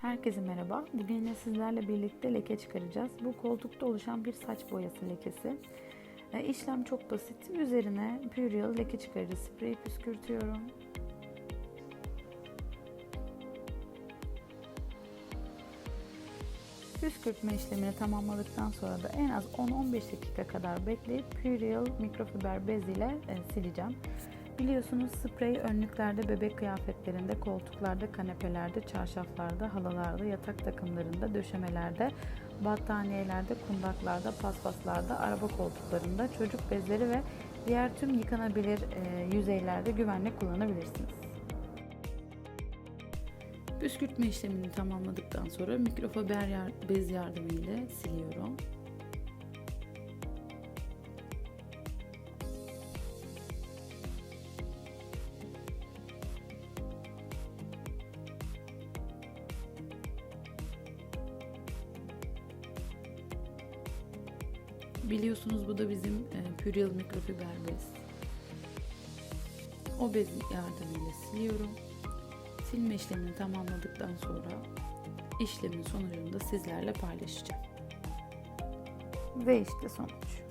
Herkese merhaba. Bugün yine sizlerle birlikte leke çıkaracağız. Bu koltukta oluşan bir saç boyası lekesi. E, İşlem çok basit. Üzerine Purell leke çıkarıcı spreyi püskürtüyorum. Püskürtme işlemini tamamladıktan sonra da en az 10-15 dakika kadar bekleyip Purell mikrofiber bez ile e, sileceğim. Biliyorsunuz sprey önlüklerde, bebek kıyafetlerinde, koltuklarda, kanepelerde, çarşaflarda, halılarda, yatak takımlarında, döşemelerde, battaniyelerde, kundaklarda, paspaslarda, araba koltuklarında, çocuk bezleri ve diğer tüm yıkanabilir e, yüzeylerde güvenle kullanabilirsiniz. Püskürtme işlemini tamamladıktan sonra mikrofiber bez yardımıyla siliyorum. Biliyorsunuz bu da bizim e, Purell mikrofiber bez. O bez yardımıyla siliyorum. Silme işlemini tamamladıktan sonra işlemin sonucunu da sizlerle paylaşacağım. Ve işte sonuç.